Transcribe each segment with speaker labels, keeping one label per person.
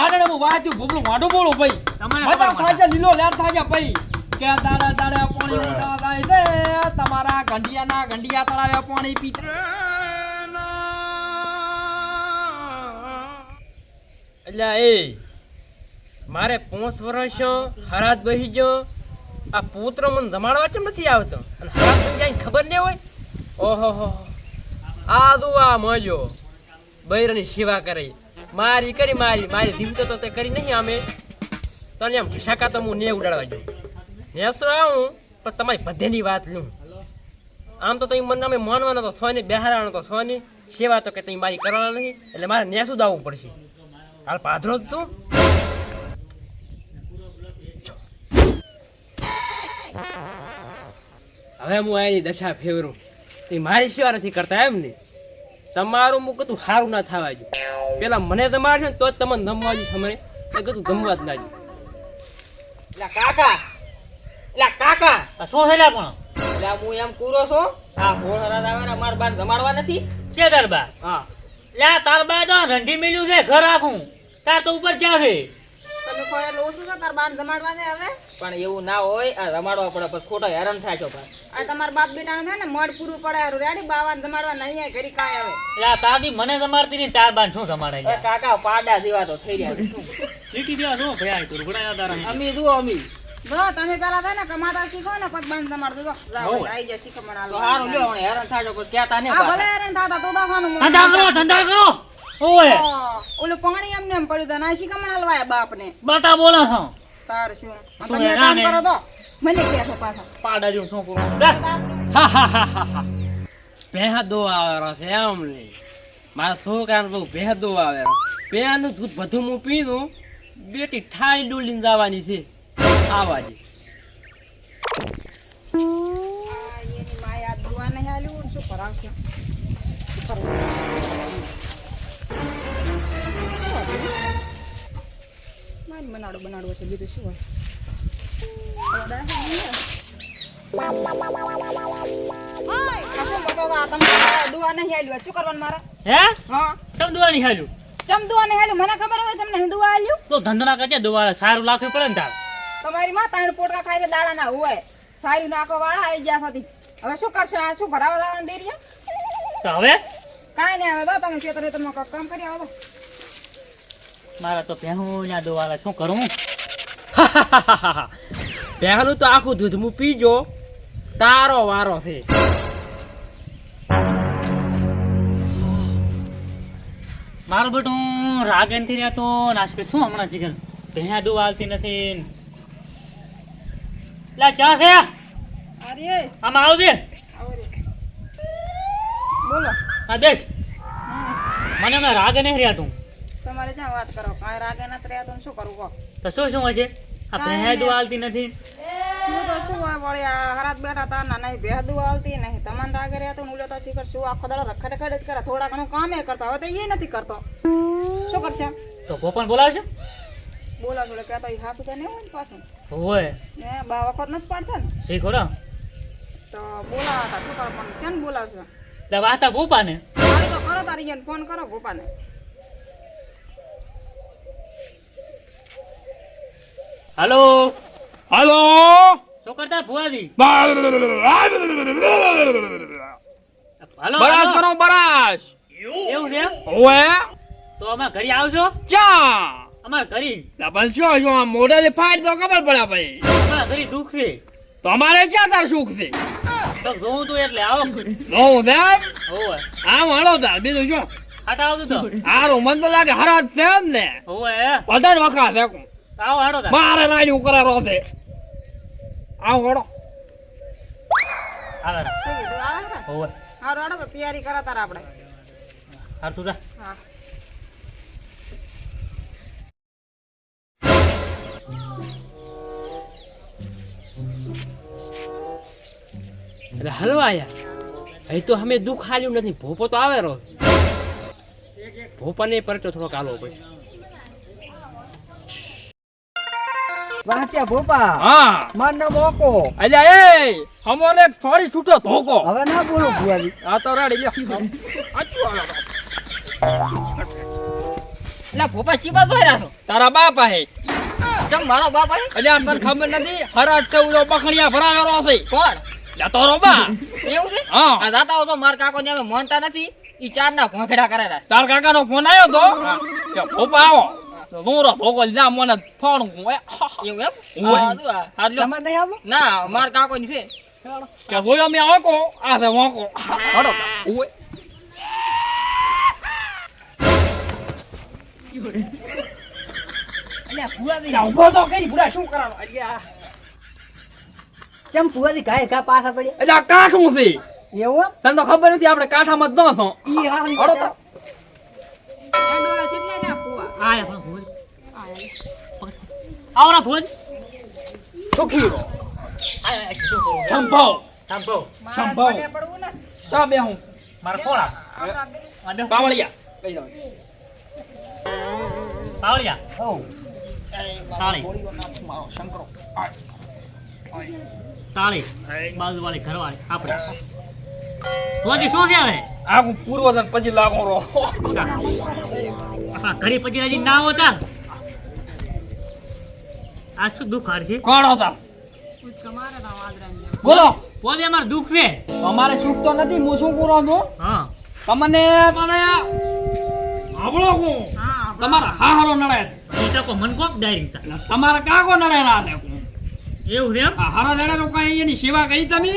Speaker 1: આને હું વાંચ્યું ભૂપલું મોઢું બોલું ભાઈ.
Speaker 2: તમારે ખબર
Speaker 1: લીલો લેર થાય ભાઈ. કે દાડા દાડા પાણી ઉડા જાય છે તમારા ગંડિયાના ગંડિયા તળાવે પાણી પીતા. એટલે એ મારે પાંચ વર્ષ હરાત બહી ગયો. આ પુત્ર મને જમાડવા ચમ નથી આવતો? અને હરાત જાય ખબર નહીં હોય? ઓહો આ દુઆ મોજો બૈરની સેવા કરી મારી કરી, મારી મારી ધીમતો તો તે કરી નહીં અમે. તને એમ શાકા તો હું ને ઉડાડવા જો નેસો આવું, પણ તમારી બધેની વાત લઉં આમ તો તમે મને અમે માનવાનો તો સોની બેહારવાનો તો સોની સેવા તો કે તમે મારી કરવાના નહીં, એટલે મારે નેસું દાવવું પડશે. હાલ પાધરો જ તું. હવે હું આની દશા ફેવરું. તે મારી સેવા નથી કરતા એમ ને? તમારું મું કતું સારું ના થવા જો પેલા મને તમારે છે ને તો જ તમને નમવા જ સમય. એ કતું ગમવા જ ના જો એટલે કાકા એટલે કાકા.
Speaker 2: આ શું હેલા પણ?
Speaker 1: એટલે હું એમ કૂરો છું. આ ઘોડ હરાદ આવે ને અમારે બાર જમાડવા નથી.
Speaker 2: કે દરબાર
Speaker 1: હા.
Speaker 2: લે તાર બા તો રંઢી મેલ્યું છે ઘર આખું. તાર તો ઉપર જા છે.
Speaker 3: તમે કોઈ એટલે તાર બાન જમાડવા છે હવે?
Speaker 1: પણ એવું ના હોય આ રમાડવા પડે પછી ખોટા હેરાન થાય છો
Speaker 3: આ તમારા બાપ બેટાનું થાય ને મળ પૂરું પડે હારું. રેડી બાવાને જમાડવા નહીં આય ઘરી કાંઈ આવે.
Speaker 2: લ્યા તાર મને જમાડતી નહીં તાર બાન શું જમાડે
Speaker 1: એ કાકા પાડા જેવા તો થઈ રહ્યા શું?
Speaker 2: સીટી દેવા શું ભયા તું તારા
Speaker 1: અમી જુઓ અમી
Speaker 3: જો તમે પેલા થાય ને કમાતા શીખો ને પછી બાન જમાડજો. જો જાઓ જાય શીખમણ
Speaker 1: તો હારું લ્યો હેરાન પછી
Speaker 3: ભલે થાતા તો દવાખાનું
Speaker 2: ધંધા કરો ધંધા કરો. ઓય
Speaker 3: ઓલું પાણી એમને એમ પડ્યું તો ના હલવાય બાપ ને
Speaker 2: બતા બોલા છો.
Speaker 3: તાર શું?
Speaker 2: શું
Speaker 3: તમે કામ કરો તો મને કે છો પાછા.
Speaker 2: પાડા જો શું કરું?
Speaker 1: ભેહદો આવેલો છે એમ નહીં મારા છોકરાને બહુ ભેહદો આવેલો. પેનું દૂધ બધું હું પીનું બેટી ઠાઈ ડોલીને જવાની છે. આવા
Speaker 2: દુવા સારું છે પડે ને હોય
Speaker 3: તમારી માં ત્રણ પોટકા ખાઈને દાડા ના હોય. સારી નાખો વાળા આવી ગયા હતી હવે શું કરશો? આ શું ભરાવા દેરી
Speaker 2: તો હવે?
Speaker 3: કાંઈ નહીં હવે તો તમે ખેતર ખેતરમાં કામ કરી આવો તો.
Speaker 2: મારા તો પહેલું ના દુવા શું કરું?
Speaker 1: પહેલું તો આખું દૂધ હું પીજો તારો વારો છે.
Speaker 2: મારું બેટું રાગનથી રહેતો નાશ કે શું હમણાં શીખર ભેહા દૂધ હાલતી નથી. લે ચા છે?
Speaker 3: અરે
Speaker 2: આમાં આવજે.
Speaker 3: બોલો
Speaker 2: હા બેસ. મને હમણાં રાગ નહીં રહ્યા તું.
Speaker 3: તમારે જ્યાં વાત કરો? કાંઈ રાગે નથી રહ્યા તો શું કરવું કહો?
Speaker 2: તો શું શું હશે આ ભેયા હાલતી નથી.
Speaker 3: શું તો શું હોય વળી આ હરાત બેઠા હતા ના નહીં બેહદુ આવતી નહીં. તમને રાગે રહ્યા તો ઉલ્યો તો શીખર શું આખો દાડો રખડ રખડ જ કરે. થોડા ઘણું એ કરતા. હવે તો એ નથી કરતો. શું કરશે?
Speaker 2: તો ગોપન બોલાવશે?
Speaker 3: બોલા બોલે કહેતા એ તો નહીં હોય ને પાછું.
Speaker 2: હોય.
Speaker 3: ને બા વખત નથી પાડતા ને.
Speaker 2: શીખોડો
Speaker 3: તો બોલાવા હતા શું કરો પણ કેમ બોલાવશે?
Speaker 2: એટલે વાતા ગોપા
Speaker 3: તો કરો તારી ફોન કરો ગોપાને.
Speaker 2: હાલો.
Speaker 1: હલો.
Speaker 2: શું કરતા ભુવાજી? હાલો
Speaker 1: બરાસ કરો બરાશ
Speaker 2: એવું છે
Speaker 1: ઓએ
Speaker 2: તો અમે ઘરે આવશો?
Speaker 1: ચા
Speaker 2: અમાર ઘરે.
Speaker 1: ડબલ શું શું આ મોઢેથી ફાટ તો ખબર પડે ભાઈ.
Speaker 2: અમાર ઘરે દુઃખ છે.
Speaker 1: તો અમારે ક્યાં તાર સુખ છે?
Speaker 2: તો જોઉં તું એટલે આવો.
Speaker 1: હું દેવ
Speaker 2: ઓએ
Speaker 1: આમ વાળો તાર બીજું શું?
Speaker 2: હાટા આવતું તો.
Speaker 1: હારું મને તો લાગે હરાજ છે એમ ને.
Speaker 2: ઓએ
Speaker 1: બધાને વખા છે
Speaker 2: આવો હાડો
Speaker 1: મારે રાડ્યું કરારો છે. આવ હળો
Speaker 2: આવે હોવે
Speaker 3: હારું હાડો તો તૈયારી કરા તાર આપણે.
Speaker 2: હાર તું જા.
Speaker 3: હા.
Speaker 1: એટલે હલવા યાર. અહીં તો અમે દુઃખ હાલ્યું નથી. ભોપો તો આવે રો ભોપાને પરચો થોડોક આલો પછી
Speaker 4: વાહત્યા ભોપા
Speaker 1: હા.
Speaker 4: માર નામ
Speaker 1: અલ્યા એ હમોને સોરી છૂટો ધોકો.
Speaker 4: હવે ના બોલો ભુવાજી.
Speaker 1: આ તો રાડી લ્યો. આચું આલો
Speaker 2: એટલે ભોપા ચીબા દોર્યા છો
Speaker 1: તારા બાપા હે
Speaker 2: ચમ મારો બાપા હે
Speaker 1: અલ્યા તને ખબર નથી હરાજ ચૌદો બખણિયા ભરાયો છે
Speaker 2: કોણ?
Speaker 1: લે તારો બા
Speaker 2: એવું છે?
Speaker 1: હા.
Speaker 2: આ જાતા હો તો માર કાકો ને અમે માનતા નથી. ઈ ચાર ના ભોંખડા કરેલા
Speaker 1: તાર કાકાનો ફોન આવ્યો તો? ભોપા આવો. દોરો ભોગલ જા મને એ
Speaker 2: એવું એમ.
Speaker 1: તમારે નહીં આવો
Speaker 2: ના માર કાકો ની છે
Speaker 1: કે જોયો મેં આકો આ છે વાંકો
Speaker 2: હડો
Speaker 1: ઓય અલ્યા ઊભો તો કરી ભૂરા શું કરાવો અલ્યા
Speaker 4: ચમ ફુવાજી કાંઈ કા પાછા પડી
Speaker 1: અલ્યા કાઠું છે
Speaker 4: એવું?
Speaker 1: તને તો ખબર નથી આપણે કાઠામાં જ ન છો
Speaker 4: ઈ
Speaker 1: તો
Speaker 3: ચેટલે રહ્યા પુઆ
Speaker 2: આયા પણ ભોજ આવરા ફોન
Speaker 1: સુખી સંભવ
Speaker 3: સંભવ
Speaker 1: સંભાવ.
Speaker 3: પગે પડવું નથી.
Speaker 1: ચા બે હું.
Speaker 2: મારા કોળા
Speaker 1: જાવ
Speaker 2: પાવળિયા
Speaker 4: હોવ.
Speaker 2: તાળી.
Speaker 1: મારો શંકરો.
Speaker 2: તાળી. બાજુ વાળી ઘરવાળી આપણે પછી શું છે હવે?
Speaker 1: આખું પૂર્વજન પછી લાગો રો
Speaker 2: ઘરે પછી હજી ના હોતા આ શું દુઃખ હાર
Speaker 1: કોણ હતા?
Speaker 3: કૂચ કમારે તા વાદરાની જેમ.
Speaker 1: બોલો.
Speaker 2: ભોજ અમારે દુઃખ છે.
Speaker 1: અમારે સુખ તો નથી હું શું કરું છું
Speaker 2: હા.
Speaker 1: તમને મને હાવળો હું.
Speaker 3: હા
Speaker 1: તમારા નડે
Speaker 2: એ તો કોઈ મન કોક ડાયરી તા.
Speaker 1: તમારા કાકો નડે ના
Speaker 2: એવું છે એમ?
Speaker 1: હારો નડે તો કઈ એની સેવા કરી તમે?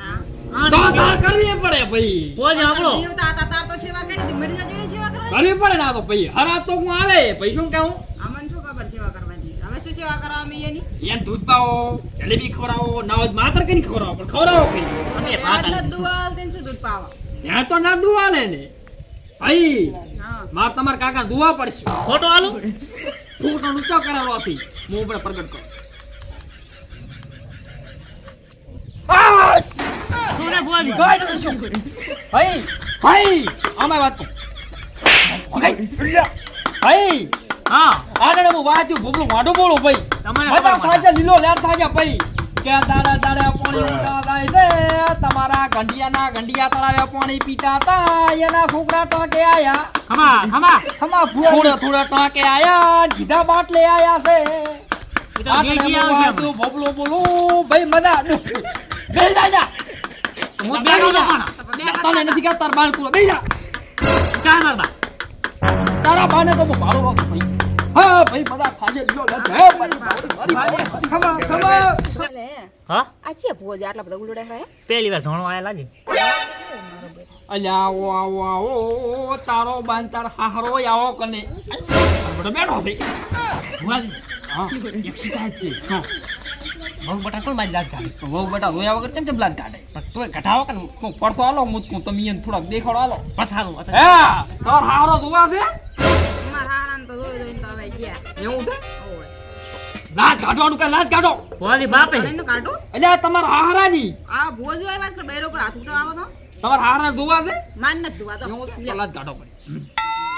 Speaker 3: ના.
Speaker 2: હા,
Speaker 1: તો તાર કરવી પડે ભાઈ.
Speaker 2: ભોજ આપણો
Speaker 3: જીવતા હતા તાર તો સેવા કરી સેવા
Speaker 1: કરવી? પડે ના તો ભાઈ. હરા તો હું આવે ભાઈ શું કહું
Speaker 3: અમને શું ખબર સેવા કરવાની હવે શું સેવા કરવા એની
Speaker 1: એને દૂધ પાવો જલેબી ખવડાવો નવજ માત્ર કઈ ખવડાવો પણ ખવડાવો કઈ
Speaker 2: અને
Speaker 3: રાત દુવાલ તેન શું દૂધ પાવા
Speaker 1: ત્યાં તો ના દુવા લે ને ભાઈ
Speaker 3: હા
Speaker 1: માર તમાર કાકા દુવા પડશે
Speaker 2: ફોટો આલો
Speaker 1: ફોટો ઊંચો કરાવો આપી હું ઉપર પ્રગટ કરો ભાઈ ભાઈ આમાં વાત ભાઈ
Speaker 2: હા.
Speaker 1: આગળ હું વાંચ્યું ભૂગલું માઢું બોલું ભાઈ.
Speaker 2: તમારે
Speaker 1: બધા
Speaker 2: ખબર
Speaker 1: લીલો લેર થાજા ભાઈ. કે દાડા દાડા પાણી ઉડતા થાય તમારા ગંડિયાના ગંડિયા તળાવે પાણી પીતા હતા. એના છોકરા ટાંકે આયા.
Speaker 2: ખમા
Speaker 1: થોડા થોડા ટાંકે આયા. જીધા બાટલે આયા છે.
Speaker 2: તો
Speaker 1: ભોગલું બોલું. ભાઈ મજા. બેસી જા જા. હું બેસી જા. તને નથી કહેતા બાલ પૂરો બેસી જા. તારા બાને તો ભાડો ભાઈ. હા ભાઈ બધા ખાજે લ્યો લે. હે, મારી મારી મારી
Speaker 4: ખમા ખમા.
Speaker 2: હા.
Speaker 3: આ છે ભોજ આટલા બધા ઉલડે હે?
Speaker 2: પહેલી વાર ધણો આયા લાગે.
Speaker 1: અલ્યા આવો આવો આવો તારો બાન તાર હાહરો આવો કને. બેઠો છે. હા એક શિકાયત છે. શું
Speaker 2: બટા કોણ મારી લાગ કાઢી.
Speaker 1: વહુ બેટા રોયા વગર કેમ ચમ લાગ કાઢે? પણ તોય ઘટાવો કે પડસો આલો મુત તું તમે થોડાક દેખાડો આલો.
Speaker 2: પસારું
Speaker 1: હે તાર હારો જોવા છે? એવું છે?
Speaker 3: ઓય.
Speaker 1: લાજ કાઢવાનું કે લાજ કાઢો.
Speaker 2: ભોજી બાપે.
Speaker 3: એનું કાઢું.
Speaker 1: અલ્યા તમારા હારાની
Speaker 3: આ ભોજ આવ્યા કે બૈરો પર હાથ ઉઠો આવો તો.
Speaker 1: તમારા હારા જોવા છે?
Speaker 3: માન નથી જોવા તો.
Speaker 1: એવું છે? તો લાજ કાઢો પડે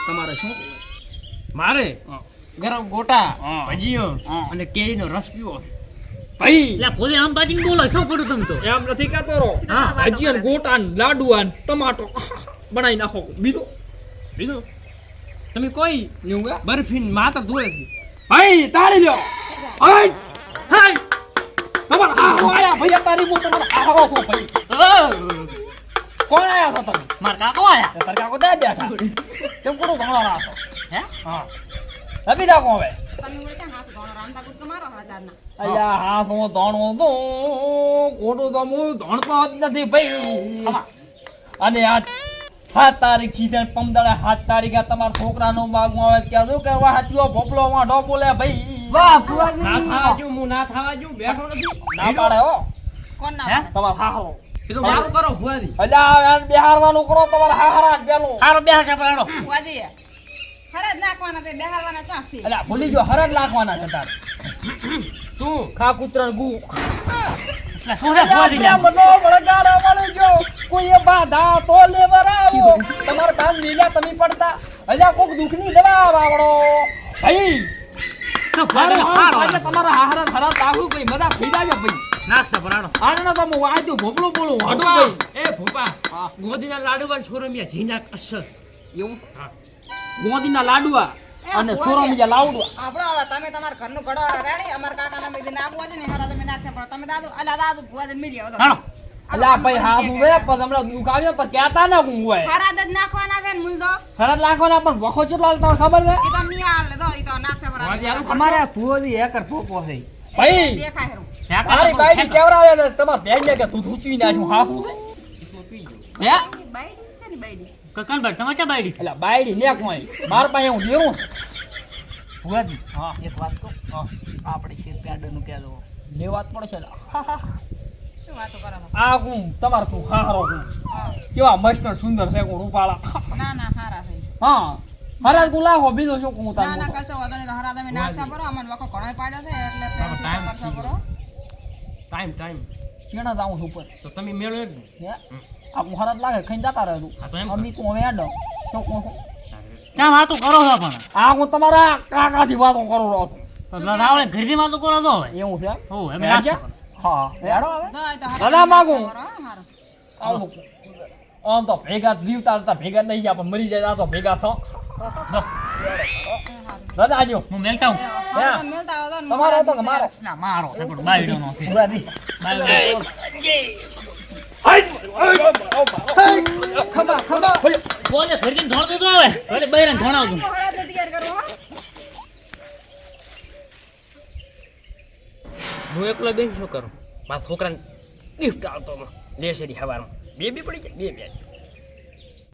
Speaker 1: તમારે શું? મારે? ગરમ ગોટા ભજીયો અને કેરીનો રસ પીવો. ભાઈ.
Speaker 2: ભોજી આમ બાજી બોલો શું પડ્યું તમ તો?
Speaker 1: એમ નથી કહેતો રો
Speaker 3: હા,
Speaker 1: ગોટા ને લાડુ ને ટમાટો. બનાવી નાખો. બીજો? બીજો? તમે કોઈ બરફી બરફીન માત્ર જોયે જ ભાઈ તાળી લ્યો. હાય હાય. તમારા હાહો આયા. ભૈયા તારી હું તમારા હાહો છો ભાઈ. કોણ આયા છો તમે?
Speaker 2: માર કાકો આયા.
Speaker 1: તાર કાકો દા બેઠા તેમ કોડો ઘણો રાખો હે? હા. રબી દા કોવે
Speaker 3: તમે ઉલટા હાસ ઘણો રામતા કૂદ કમારો હજારના.
Speaker 1: અલ્યા હા. શું ધણો તો ખોટું તો હું ધણતો જ નથી ભાઈ. અને આ સાત તારીખથી છે પમદાડે સાત તારીખે તમારા છોકરાનો માગમાં આવે ક્યાં શું કરવા હાથીઓ ભોપલો વાંઢો બોલે ભાઈ.
Speaker 4: વાહ ફુવાજી
Speaker 1: ના થાવા જો હું ના થાવા જો બેઠો નથી. ના પાડે હો.
Speaker 3: કોણ ના
Speaker 2: હે?
Speaker 1: હાહરો
Speaker 2: એ તો મારું કરો ભુવાજી.
Speaker 1: અલ્યા આ બિહારવાનું કરો તમારા હાહરા ને
Speaker 2: હારો બે હાશે પડાડો
Speaker 3: ભુવાજી ખરા નાખવાના તે બેહારવાના ચાંસથી
Speaker 1: અલ્યા ભૂલી ગયો હરજ નાખવાના છે તાર. તું ખા કૂતરા ગુ અલ્યા, બધો તો લેબર આવ્યો. તમારા કામ લીલા તમે પડતા. અલ્યા કોક દુઃખની દવા વાવડો. ભાઈ તમારા હારા ખરા દાહુ ભાઈ મજા થઈ જાય ભાઈ. આને તો હું વાંચ્યું ભોપલું બોલું વાંઢું
Speaker 5: એ ભોપા
Speaker 1: હા.
Speaker 5: ગોદીના લાડુ વાળ છોરો મિયા જીના કસર.
Speaker 1: એવું? ગોંદીના લાડુઆ
Speaker 3: એ
Speaker 1: અને
Speaker 3: ભુવાજી,
Speaker 1: જે લાવડો.
Speaker 3: આપણો હવે તમે તમારા ઘરનું ઘડો રેડી અમાર કાકાના મેં કીધું નાખવું છે ને હરા તમે નાખશે પણ તમે દાદુ અલા દાદુ ભુવાજી મિલી આવો તો.
Speaker 1: અલા ભાઈ હા છે પણ હમણાં દુઃખ આવ્યો પણ કહેતા ના હું હોય.
Speaker 3: હારા જ નાખવાના છે ને મૂલ તો.
Speaker 1: ખરા લાખવાના પણ વખો કેટલો હાલ તમને ખબર છે?
Speaker 3: ઈ તો ની હાલે તો ઈ તો નાખશે બરાબર.
Speaker 4: અમારે ભુવાજી એકર પોપો છે.
Speaker 1: ભાઈ
Speaker 3: દેખાય ખરું.
Speaker 1: મારી બાઈ કેવડાવે છે તમારે બેન ને કે તું ધૂચવી નાખ્યું હા શું છે હે?
Speaker 3: ઈ છે ને બાયડી.
Speaker 2: કકન ભાઈ તમે ચા બાયડી?
Speaker 1: એટલે બાયડી લે કોઈ. માર પાસે હું દેવું
Speaker 4: ભુવાજી
Speaker 1: હા.
Speaker 4: એક વાત કહું?
Speaker 1: હા.
Speaker 4: આપણે શેર પેડનું લે
Speaker 1: વાત પડશે છે
Speaker 3: શું વાતો કરો
Speaker 1: આ હું તમાર તું હારો હું.
Speaker 3: હા.
Speaker 1: કેવા મસ્ત સુંદર છે હું રૂપાળા.
Speaker 3: ના ના હારા છે.
Speaker 1: હા. હરાજ ગુલા હો બીજો શું કહું
Speaker 3: ના ના
Speaker 1: કશો
Speaker 3: વાતો વાંધો નહીં તો હરા તમે નાખશા બરો અમને વખો ઘણોય પાડ્યો છે એટલે ટાઈમ
Speaker 1: ટાઈમ ટાઈમ શેણા જાઉં છું ઉપર?
Speaker 5: તો તમે મેળો જ ને.
Speaker 1: હે? આ હું લાગે ખાઈને જતા રહે તું. અમી તું હવે આડો શું કો
Speaker 2: ક્યાં વાતો કરો છો પણ?
Speaker 1: આ હું તમારા કાકાથી વાતો કરું રહો છું.
Speaker 2: તો રાવળે ઘરથી વાતો કરો તો હવે?
Speaker 1: એવું છે?
Speaker 2: હો એમ
Speaker 1: લાગે હા એડો હવે.
Speaker 3: ના, તો
Speaker 1: માગું. આવું આમ તો ભેગા જીવતા હતા ભેગા નહીં ગયા પણ મરી જાય આ તો ભેગા થો. રજા આજો.
Speaker 2: હું મેલતા
Speaker 3: તો
Speaker 1: તમારો હતો કે મારો?
Speaker 2: ના મારો બાયડો નો બાયડો. બોલે ઘરથી ધોણતું તો આવે ભલે બૈરાને
Speaker 3: કરો હો.
Speaker 1: હું એકલો બેન શું કરું? મારા છોકરાને ગિફ્ટ આવતો લેસરી હવારમાં. બે બી પડી જાય બે બે.